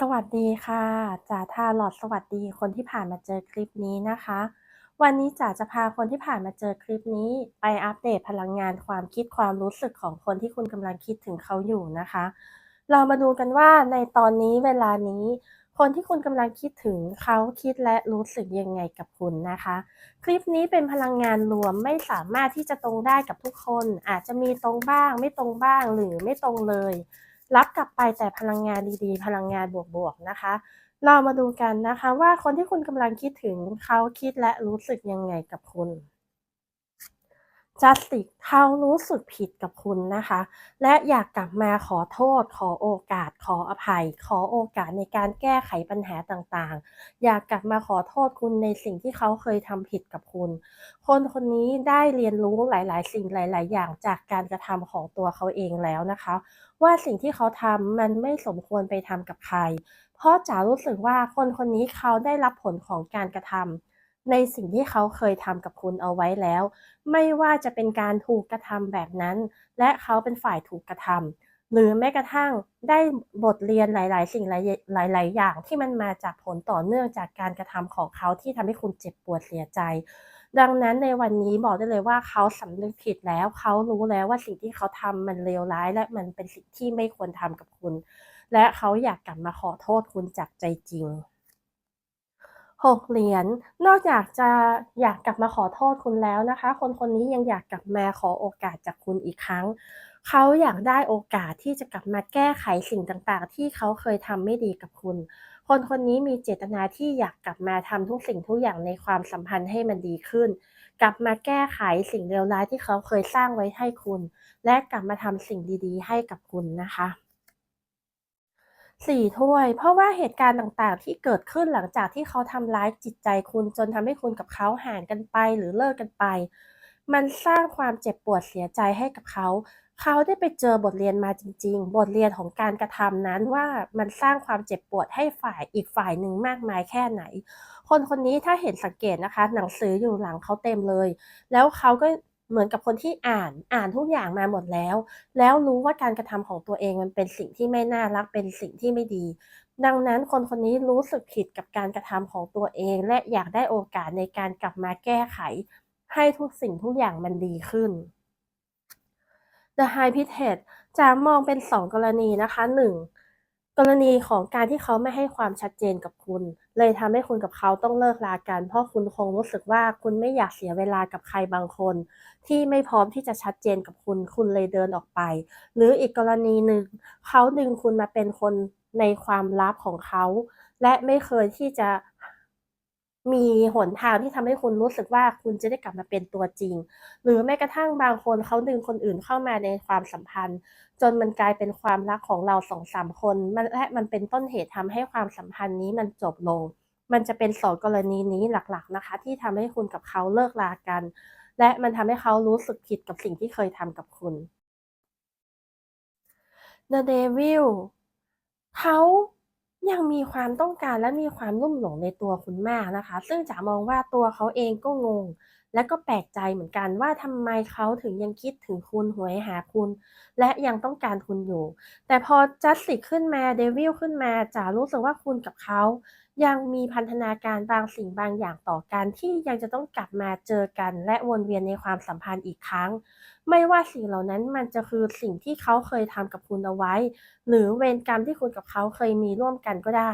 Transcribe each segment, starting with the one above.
สวัสดีค่ะจ๋าทาหลอดสวัสดีคนที่ผ่านมาเจอคลิปนี้นะคะ วันนี้จ๋าจะพาคนที่ผ่านมาเจอคลิปนี้ ไปอัปเดตพลังงานความคิดความรู้สึกของคนที่คุณกำลังคิดถึงเขาอยู่นะคะ เรามาดูกันว่าในตอนนี้เวลานี้ คนที่คุณกำลังคิดถึงเขาคิดและรู้สึกยังไงกับคุณนะคะ คลิปนี้เป็นพลังงานรวมไม่สามารถที่จะตรงได้กับทุกคน อาจจะมีตรงบ้าง ไม่ตรงบ้างหรือไม่ตรงเลย รับกลับไปแต่พลังงานดีๆ พลังงานบวกๆนะคะ เรามาดูกันนะคะว่าคนที่คุณกำลังคิดถึงเขาคิดและรู้สึกยังไงกับคุณ จัสติกเขารู้สึกผิดกับคุณนะคะ และอยากกลับมาขอโทษ ขอโอกาส ขออภัย ขอโอกาสในการแก้ไขปัญหาต่างๆ อยากกลับมาขอโทษคุณในสิ่งที่เขาเคยทำผิดกับคุณ คนคนนี้ได้เรียนรู้หลาย ๆ สิ่งหลาย ๆ อย่างจากการกระทำของตัวเขาเองแล้วนะคะ ว่าสิ่งที่เขาทำมันไม่สมควรไปทำกับใคร เพราะจ๋ารู้สึกว่าคนคนนี้เขาได้รับผลของการกระทำ ในสิ่งที่เขาเคยทำกับคุณเอาไว้แล้ว ไม่ว่าจะเป็นการถูกกระทำแบบนั้น และเขาเป็นฝ่ายถูกกระทำหรือแม้กระทั่งได้บทเรียนหลาย ๆ สิ่งหลาย ๆ อย่างที่มันมาจากผลต่อเนื่องจากการกระทำของเขาที่ทำให้คุณเจ็บปวดเสียใจ ดังนั้นในวันนี้บอกได้เลยว่าเขาสำนึกผิดแล้ว เขารู้แล้วว่าสิ่งที่เขาทำมันเลวร้าย และมันเป็นสิ่งที่ไม่ควรทำกับคุณ และเขาอยากกลับมาขอโทษคุณจากใจจริง 6 เหรียญนอกจากจะอยากกลับมาขอโทษคุณแล้วนะคะ คนคนนี้ยังอยากกลับมาขอโอกาสจากคุณอีกครั้ง เขาอยากได้โอกาสที่จะกลับมาแก้ไขสิ่งต่างๆ ที่เขาเคยทำไม่ดีกับคุณ คนคนนี้มีเจตนาที่อยากกลับมาทำทุกสิ่งทุกอย่างในความสัมพันธ์ให้มันดีขึ้น กลับมาแก้ไขสิ่งเลวร้ายที่เขาเคยสร้างไว้ให้คุณ และกลับมาทำสิ่งดีๆ ให้กับคุณนะคะ สี่ถ้วย เพราะว่าเหตุการณ์ต่างๆ ที่เกิดขึ้นหลังจากที่เขาทำร้ายจิตใจคุณ จนทำให้คุณกับเขาห่างกันไปหรือเลิกกันไป มันสร้างความเจ็บปวดเสียใจให้กับเขา เขาได้ไปเจอบทเรียนมาจริง ๆ บทเรียนของการกระทำนั้นว่ามันสร้างความเจ็บปวดให้ฝ่ายอีกฝ่ายหนึ่งมากมายแค่ไหน คนคนนี้ถ้าเห็นสังเกตนะคะ หนังสืออยู่หลังเขาเต็มเลย แล้วเขาก็ เหมือนกับคนที่อ่านอ่านทุกอย่างมาหมดแล้ว แล้วรู้ว่าการกระทำของตัวเองมันเป็นสิ่งที่ไม่น่ารักเป็นสิ่งที่ไม่ดี ดังนั้นคนคนนี้รู้สึกผิดกับการกระทำของตัวเอง และอยากได้โอกาสในการกลับมาแก้ไข ให้ทุกสิ่งทุกอย่างมันดีขึ้น The High p i t e d จะมองเป็น 2 กรณีนะคะ 1 กรณีของการที่เขาไม่ให้ความชัดเจนกับคุณ เลยทำให้คุณกับเขาต้องเลิกลากัน เพราะคุณคงรู้สึกว่าคุณไม่อยากเสียเวลากับใครบางคน ที่ไม่พร้อมที่จะชัดเจนกับคุณ คุณเลยเดินออกไป หรืออีกกรณีหนึ่งเขาดึงคุณมาเป็นคนในความลับของเขา และไม่เคยที่จะ มีหนทางที่ทำให้คุณรู้สึกว่าคุณจะได้กลับมาเป็นตัวจริง หรือแม้กระทั่งบางคนเขาดึงคนอื่นเข้ามาในความสัมพันธ์ จนมันกลายเป็นความรักของเราสองสามคนมันและมันเป็นต้นเหตุทำให้ความสัมพันธ์นี้มันจบลง มันจะเป็นสองกรณีนี้หลักๆนะคะ ที่ทำให้คุณกับเขาเลิกลากัน และมันทำให้เขารู้สึกผิดกับสิ่งที่เคยทำกับคุณ The Devil เขา ยังมีความต้องการและมีความรุ่มหลงในตัวคุณมากนะคะ ซึ่งจ๋ามองว่าตัวเขาเองก็งง และก็แปลกใจเหมือนกันว่าทำไมเขาถึงยังคิดถึงคุณหวยหาคุณ และยังต้องการคุณอยู่ แต่พอจัสติกขึ้นมาเดวิลขึ้นมาจ๋ารู้สึกว่าคุณกับเขา ยังมีพันธนาการบางสิ่งบางอย่างต่อกันที่ยังจะต้องกลับมาเจอกัน และวนเวียนในความสัมพันธ์อีกครั้ง ไม่ว่าสิ่งเหล่านั้นมันจะคือสิ่งที่เขาเคยทำกับคุณเอาไว้ หรือเวรกรรมที่คุณกับเขาเคยมีร่วมกันก็ได้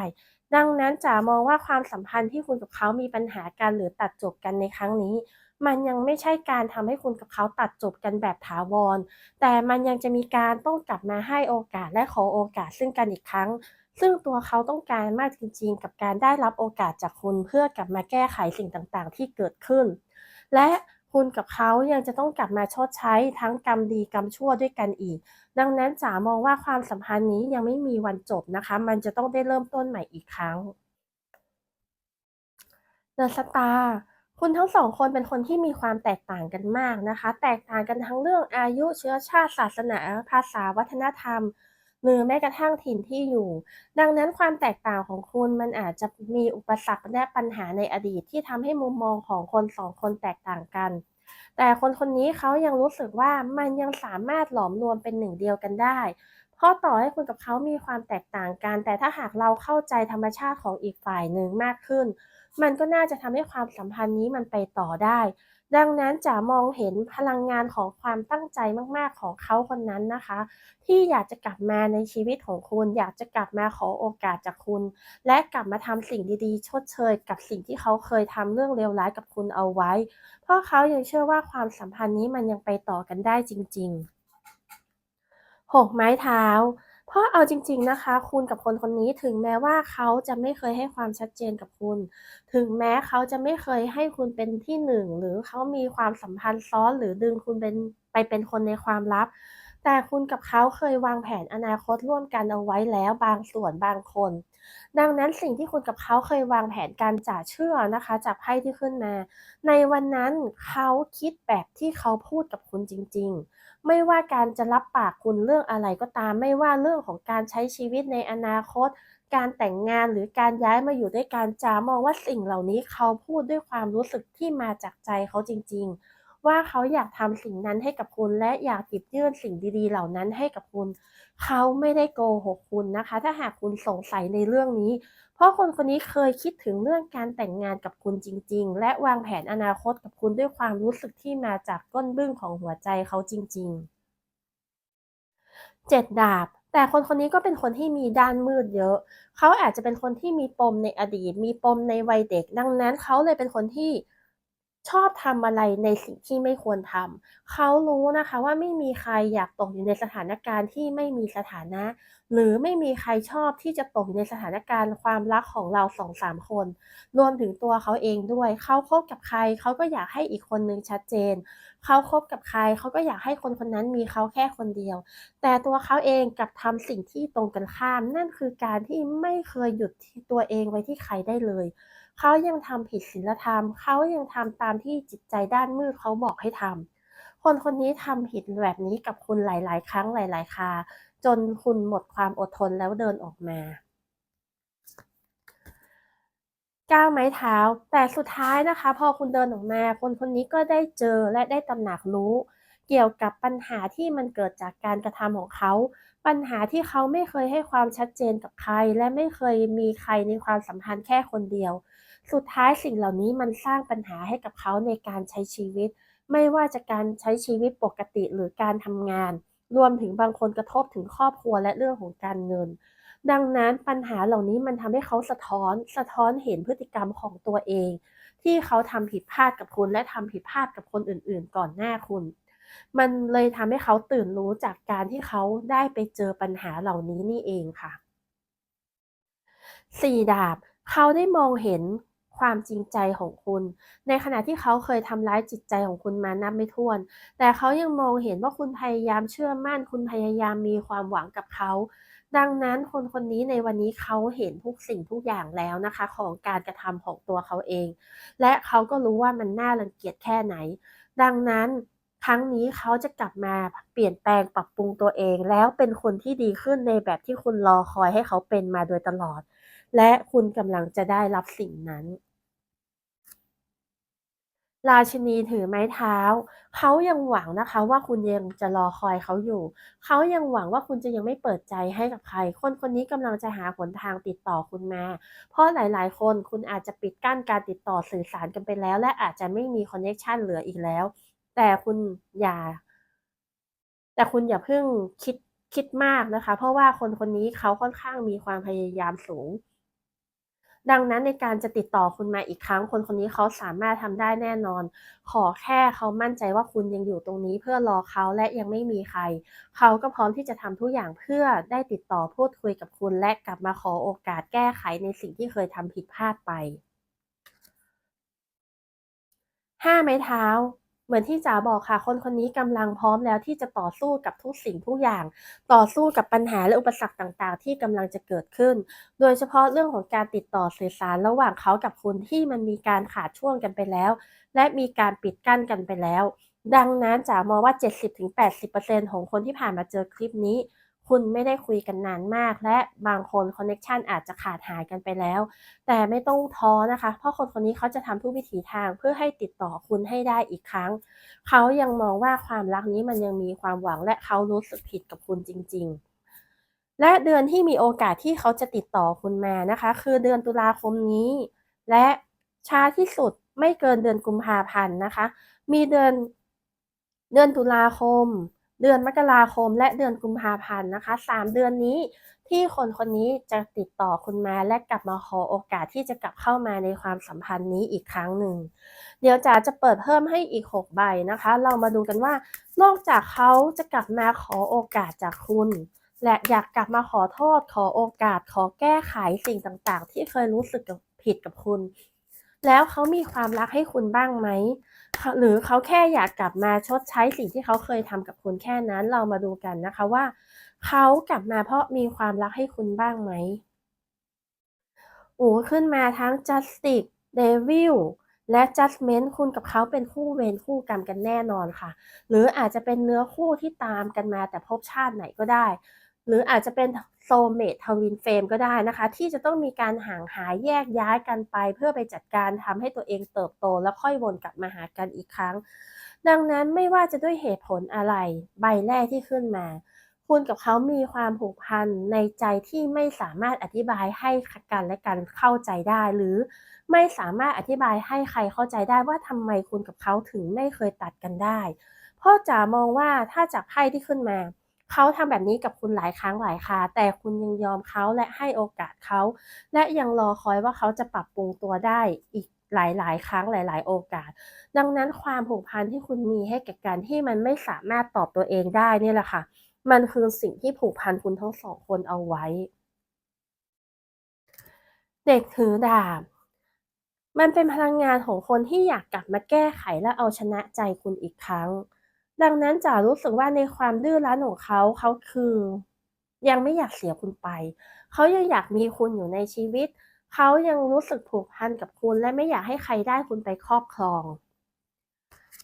ดังนั้นจ๋ามองว่าความสัมพันธ์ที่คุณกับเขามีปัญหากันหรือตัดจบกันในครั้งนี้มันยังไม่ใช่การทำให้คุณกับเขาตัดจบกันแบบถาวร แต่มันยังจะมีการต้องกลับมาให้โอกาสและขอโอกาสซึ่งกันอีกครั้ง ซึ่งตัวเขาต้องการมากจริงๆ กับการได้รับโอกาสจากคุณเพื่อกลับมาแก้ไขสิ่งต่างๆ ที่เกิดขึ้น และคุณกับเขายังจะต้องกลับมาชดใช้ทั้งกรรมดีกรรมชั่วด้วยกันอีก ดังนั้นจ๋ามองว่าความสัมพันธ์นี้ยังไม่มีวันจบนะคะ มันจะต้องได้เริ่มต้นใหม่อีกครั้งเดอะสตาร์คุณทั้งสองคนเป็นคนที่มีความแตกต่างกันมากนะคะ แตกต่างกันทั้งเรื่องอายุเชื้อชาติศาสนา ภาษาวัฒนธรรม หรือแม้กระทั่งถิ่นที่อยู่ ดังนั้นความแตกต่างของคุณมันอาจจะมีอุปสรรคและปัญหาในอดีตที่ทำให้มุมมองของคนสองคนแตกต่างกัน แต่คนคนนี้เขายังรู้สึกว่ามันยังสามารถหลอมรวมเป็นหนึ่งเดียวกันได้เพเพราะต่อให้คุณกับเขามีความแตกต่างกัน แต่ถ้าหากเราเข้าใจธรรมชาติของอีกฝ่ายหนึ่งมากขึ้น มันก็น่าจะทำให้ความสัมพันธ์นี้มันไปต่อได้ ดังนั้นจะมองเห็นพลังงานของความตั้งใจมาก ๆ ของเขาคนนั้นนะคะ ที่อยากจะกลับมาในชีวิตของคุณ อยากจะกลับมาขอโอกาสจากคุณ และกลับมาทำสิ่งดีๆ ชดเชย กับสิ่งที่เขาเคยทำเรื่องเลวร้ายกับคุณเอาไว้ เพราะเขายังเชื่อว่าความสัมพันธ์นี้มันยังไปต่อกันได้จริงๆหกไม้เท้า เพราะเอาจริง ๆนะคะ คุณกับคนคนนี้ถึงแม้ว่าเขาจะไม่เคยให้ความชัดเจนกับคุณ ถึงแม้เขาจะไม่เคยให้คุณเป็นที่หนึ่งหรือเขามีความสัมพันธ์ซ้อนหรือดึงคุณเป็นไปเป็นคนในความลับ แต่คุณกับเขาเคยวางแผนอนาคตร่วมกันเอาไว้แล้วบางส่วนบางคน ดังนั้นสิ่งที่คุณกับเขาเคยวางแผนการจ่าเชื่อนะคะจากไพ่ที่ขึ้นมา ในวันนั้นเขาคิดแบบที่เขาพูดกับคุณจริง ๆ ไม่ว่าการจะรับปากคุณเรื่องอะไรก็ตาม ไม่ว่าเรื่องของการใช้ชีวิตในอนาคต การแต่งงานหรือการย้ายมาอยู่ด้วยกันจามองว่าสิ่งเหล่านี้เขาพูดด้วยความรู้สึกที่มาจากใจเขาจริง ๆ ว่าเขาอยากทำสิ่งนั้นให้กับคุณ และอยากหยิบยื่นสิ่งดีๆ เหล่านั้นให้กับคุณ เขาไม่ได้โกหกคุณนะคะ ถ้าหากคุณสงสัยในเรื่องนี้ เพราะคนคนนี้เคยคิดถึงเรื่องการแต่งงานกับคุณจริง ๆ และวางแผนอนาคตกับคุณด้วยความรู้สึกที่มาจากก้นบึ้งของหัวใจเขาจริง ๆ เจ็ดดาบแต่คนคนนี้ก็เป็นคนที่มีด้านมืดเยอะ เขาอาจจะเป็นคนที่มีปมในอดีต มีปมในวัยเด็ก ดังนั้นเขาเลยเป็นคนที่ ชอบทำอะไรในสิ่งที่ไม่ควรทำ เขารู้นะคะว่าไม่มีใครอยากตกอยู่ในสถานการณ์ที่ไม่มีสถานะ หรือไม่มีใครชอบที่จะตกอยู่ในสถานการณ์ความรักของเรา2-3คน รวมถึงตัวเขาเองด้วย เขาคบกับใคร เขาก็อยากให้อีกคนหนึ่งชัดเจน เขาคบกับใคร เขาก็อยากให้คนคนนั้นมีเขาแค่คนเดียว แต่ตัวเขาเองกลับทำสิ่งที่ตรงกันข้าม นั่นคือการที่ไม่เคยหยุดที่ตัวเองไว้ที่ใครได้เลย เขายังทำผิดศีลธรรม เขายังทำตามที่จิตใจด้านมืดเขาบอกให้ทำ คนคนนี้ทำผิดแบบนี้กับคุณหลาย ๆ ครั้งหลาย ๆคราจนคุณหมดความอดทนแล้วเดินออกมา9ไม้เท้า แต่สุดท้ายนะคะ พอคุณเดินออกมา คนคนนี้ก็ได้เจอและได้ตระหนักรู้ เกี่ยวกับปัญหาที่มันเกิดจากการกระทำของเขา ปัญหาที่เขาไม่เคยให้ความชัดเจนกับใคร และไม่เคยมีใครในความสัมพันธ์แค่คนเดียว สุดท้ายสิ่งเหล่านี้มันสร้างปัญหาให้กับเขาในการใช้ชีวิต ไม่ว่าจะการใช้ชีวิตปกติหรือการทำงาน รวมถึงบางคนกระทบถึงครอบครัวและเรื่องของการเงิน ดังนั้นปัญหาเหล่านี้มันทำให้เขาสะท้อน สะท้อนเห็นพฤติกรรมของตัวเอง ที่เขาทำผิดพลาดกับคุณและทำผิดพลาดกับคนอื่น ๆ ก่อนหน้าคุณ มันเลยทำให้เขาตื่นรู้จากการที่เขาได้ไปเจอปัญหาเหล่านี้นี่เองค่ะ4ดาบ เขาได้มองเห็น ความจริงใจของคุณ ในขณะที่เขาเคยทำร้ายจิตใจของคุณมานับไม่ถ้วน แต่เขายังมองเห็นว่าคุณพยายามเชื่อมั่น คุณพยายามมีความหวังกับเขา ดังนั้นคนคนนี้ในวันนี้เขาเห็นทุกสิ่งทุกอย่างแล้วนะคะ ของการกระทำของตัวเขาเอง และเขาก็รู้ว่ามันน่ารังเกียจแค่ไหน ดังนั้นครั้งนี้เขาจะกลับมาเปลี่ยนแปลงปรับปรุงตัวเอง แล้วเป็นคนที่ดีขึ้นในแบบที่คุณรอคอยให้เขาเป็นมาโดยตลอด และคุณกำลังจะได้รับสิ่งนั้น ราชินีถือไม้เท้า เขายังหวังนะคะ ว่าคุณยังจะรอคอยเขาอยู่ เขายังหวังว่าคุณจะยังไม่เปิดใจให้กับใคร คนคนนี้กำลังจะหาหนทางติดต่อคุณมา เพราะหลาย ๆ คนคุณอาจจะปิดกั้นการติดต่อสื่อสารกันไปแล้ว และอาจจะไม่มีคอนเนคชันเหลืออีกแล้ว แต่คุณอย่า แต่คุณอย่าเพิ่งคิดคิดมากนะคะ เพราะว่าคนคนนี้เขาค่อนข้างมีความพยายามสูง ดังนั้นในการจะติดต่อคุณมาอีกครั้ง คนคนนี้เขาสามารถทำได้แน่นอน ขอแค่เขามั่นใจว่าคุณยังอยู่ตรงนี้เพื่อรอเขาและยังไม่มีใคร เขาก็พร้อมที่จะทำทุกอย่างเพื่อได้ติดต่อพูดคุยกับคุณ และกลับมาขอโอกาสแก้ไขในสิ่งที่เคยทำผิดพลาดไป5ไม้เท้า เหมือนที่จ๋าบอกค่ะ คนคนนี้กำลังพร้อมแล้วที่จะต่อสู้กับทุกสิ่งทุกอย่าง ต่อสู้กับปัญหาและอุปสรรคต่างๆ ที่กำลังจะเกิดขึ้น โดยเฉพาะเรื่องของการติดต่อสื่อสารระหว่างเขากับคุณที่มันมีการขาดช่วงกันไปแล้ว และมีการปิดกั้นกันไปแล้ว ดังนั้นจ๋ามองว่า 70-80%ของคนที่ผ่านมาเจอคลิปนี้ คุณไม่ได้คุยกันนานมาก และบางคนคอนเนคชันอาจจะขาดหายกันไปแล้ว แต่ไม่ต้องท้อนะคะ เพราะคนคนนี้เขาจะทำทุกวิถีทางเพื่อให้ติดต่อคุณให้ได้อีกครั้ง เขายังมองว่าความรักนี้มันยังมีความหวังและเขารู้สึกผิดกับคุณจริง ๆและเดือนที่มีโอกาสที่เขาจะติดต่อคุณมานะคะ คือเดือนตุลาคมนี้ และช้าที่สุดไม่เกินเดือนกุมภาพันธ์นะคะ มีเดือนเดือนตุลาคม เดือนมกราคมและเดือนกุมภาพันธ์นะคะสามเดือนนี้ที่คนคนนี้จะติดต่อคุณมาและกลับมาขอโอกาสที่จะกลับเข้ามาในความสัมพันธ์นี้อีกครั้งหนึ่ง เดี๋ยวจ๋าจะเปิดเพิ่มให้อีก 6 ใบนะคะ เรามาดูกันว่านอกจากเขาจะกลับมาขอโอกาสจากคุณ และอยากกลับมาขอโทษ ขอโอกาส ขอแก้ไขสิ่งต่างๆ ที่เคยรู้สึกผิดกับคุณ แล้วเขามีความรักให้คุณบ้างไหม หรือเขาแค่อยากกลับมาชดใช้สิ่งที่เขาเคยทำกับคุณแค่นั้น เรามาดูกันนะคะว่า เขากลับมาเพราะมีความรักให้คุณบ้างไหมโอ้ขึ้นมาทั้ง justice devil และ judgment คุณกับเขาเป็นคู่เวรคู่กรรมกันแน่นอนค่ะ หรืออาจจะเป็นเนื้อคู่ที่ตามกันมาแต่ภพชาติไหนก็ได้ หรืออาจจะเป็น โซเมททวินเฟมก็ได้นะคะ ที่จะต้องมีการห่างหายแยกย้ายกันไป เพื่อไปจัดการทำให้ตัวเองเติบโต แล้วค่อยวนกลับมาหากันอีกครั้ง ดังนั้นไม่ว่าจะด้วยเหตุผลอะไร ใบแรกที่ขึ้นมา คุณกับเขามีความผูกพันในใจที่ไม่สามารถอธิบายให้กันและกันเข้าใจได้ หรือไม่สามารถอธิบายให้ใครเข้าใจได้ว่าทำไมคุณกับเขาถึงไม่เคยตัดกันได้เพราะจ๋ามองว่าถ้าจากไพ่ที่ขึ้นมา เขาทำแบบนี้กับคุณหลายครั้งหลายคราแต่คุณยังยอมเขาและให้โอกาสเขา และยังรอคอยว่าเขาจะปรับปรุงตัวได้อีกหลาย ๆ ครั้งหลาย ๆ โอกาส ดังนั้นความผูกพันที่คุณมีให้กับการที่มันไม่สามารถตอบตัวเองได้นี่แหละค่ะ มันคือสิ่งที่ผูกพันคุณทั้งสองคนเอาไว้ เด็กถือดาบ มันเป็นพลังงานของคนที่อยากกลับมาแก้ไขและเอาชนะใจคุณอีกครั้ง ดังนั้นจ๋ารู้สึกว่าในความดื้อรั้นของเขาเขาคือ ยังไม่อยากเสียคุณไป เขายังอยากมีคุณอยู่ในชีวิต เขายังรู้สึกผูกพันกับคุณ และไม่อยากให้ใครได้คุณไปครอบครอง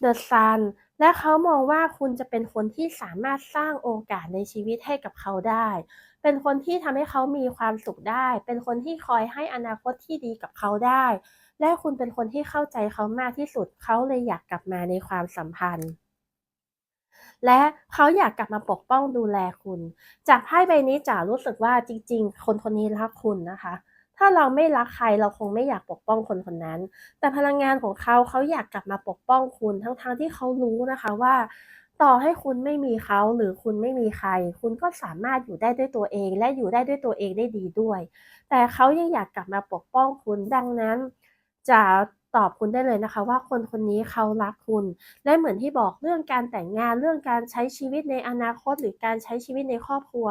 The Sun และเขามองว่าคุณจะเป็นคนที่สามารถสร้างโอกาสในชีวิตให้กับเขาได้ เป็นคนที่ทำให้เขามีความสุขได้ เป็นคนที่คอยให้อนาคตที่ดีกับเขาได้ และคุณเป็นคนที่เข้าใจเขามากที่สุด เขาเลยอยากกลับมาในความสัมพันธ์ และเขาอยากกลับมาปกป้องดูแลคุณ จากไพ่ใบนี้จ๋ารู้สึกว่าจริง ๆ คนคนนี้รักคุณนะคะ ถ้าเราไม่รักใครเราคงไม่อยากปกป้องคนคนนั้น แต่พลังงานของเขาเขาอยากกลับมาปกป้องคุณทั้งๆทที่เขารู้นะคะว่าต่อให้คุณไม่มีเขาหรือคุณไม่มีใคร คุณก็สามารถอยู่ได้ด้วยตัวเอง และอยู่ได้ด้วยตัวเองได้ดีด้วย แต่เขายังอยากกลับมาปกป้องคุณดังนั้นจะ ตอบคุณได้เลยนะคะ ว่าคนคนนี้เขารักคุณ และเหมือนที่บอกเรื่องการแต่งงานเรื่องการใช้ชีวิตในอนาคต หรือการใช้ชีวิตในครอบครัว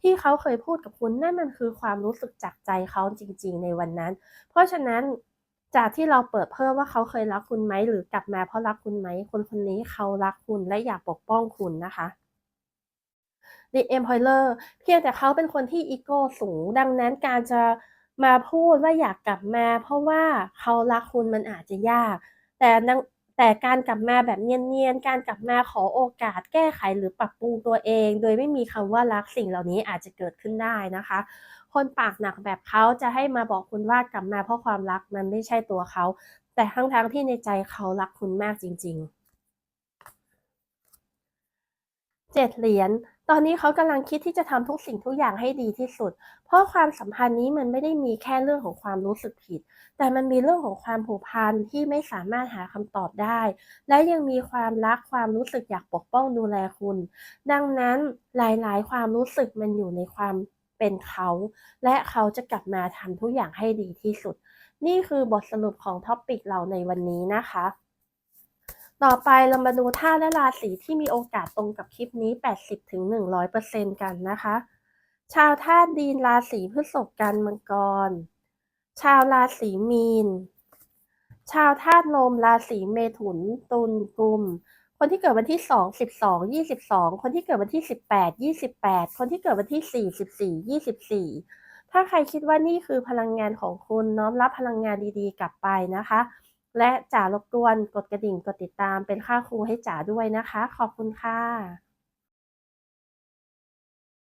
ที่เขาเคยพูดกับคุณนั่นมันคือความรู้สึกจากใจเขาจริง ๆ ในวันนั้น เพราะฉะนั้นจากที่เราเปิดเพิ่มว่าเขาเคยรักคุณไหมหรือกลับมาเพราะรักคุณไหมคนคนนี้เขารักคุณและอยากปกป้องคุณนะคะ The Employer เพียงแต่เขาเป็นคนที่อีโก้สูง ดังนั้นการจะ มาพูดว่าอยากกลับมา เพราะว่าเขารักคุณมันอาจจะยาก แต่แต่การกลับมาแบบเนียนๆ การกลับมาขอโอกาสแก้ไขหรือปรับปรุงตัวเอง โดยไม่มีคำว่ารักสิ่งเหล่านี้อาจจะเกิดขึ้นได้นะคะ คนปากหนักแบบเขาจะให้มาบอกคุณว่ากลับมาเพราะความรักมันไม่ใช่ตัวเขา แต่ทั้งๆที่ในใจเขารักคุณมากจริงๆเจ็ดเหรียญ ตอนนี้เขากำลังคิดที่จะทำทุกสิ่งทุกอย่างให้ดีที่สุด เพราะความสัมพันธ์นี้มันไม่ได้มีแค่เรื่องของความรู้สึกผิด แต่มันมีเรื่องของความผูกพันที่ไม่สามารถหาคำตอบได้ และยังมีความรักความรู้สึกอยากปกป้องดูแลคุณ ดังนั้นหลายๆ ความรู้สึกมันอยู่ในความเป็นเขา และเขาจะกลับมาทำทุกอย่างให้ดีที่สุด นี่คือบทสรุปของท็อปิกเราในวันนี้นะคะ ต่อไปเรามาดูธาตุและราศีที่มีโอกาสตรงกับคลิปนี้ 80-100%กันนะคะ ชาวธาตุดินราศีพฤษภกันมังกร ชาวราศีมีน ชาวธาตุลมราศีเมถุน ตุลกุม คนที่เกิดวันที่ 2 12 22 คนที่เกิดวันที่ 18 28 คนที่เกิดวันที่ 4 14 24 ถ้าใครคิดว่านี่คือพลังงานของคุณน้อมรับพลังงานดีๆ กลับไปนะคะ และจ๋ารบกวนกดกระดิ่งกดติดตามเป็นค่าครูให้จ๋าด้วยนะคะ ขอบคุณค่ะ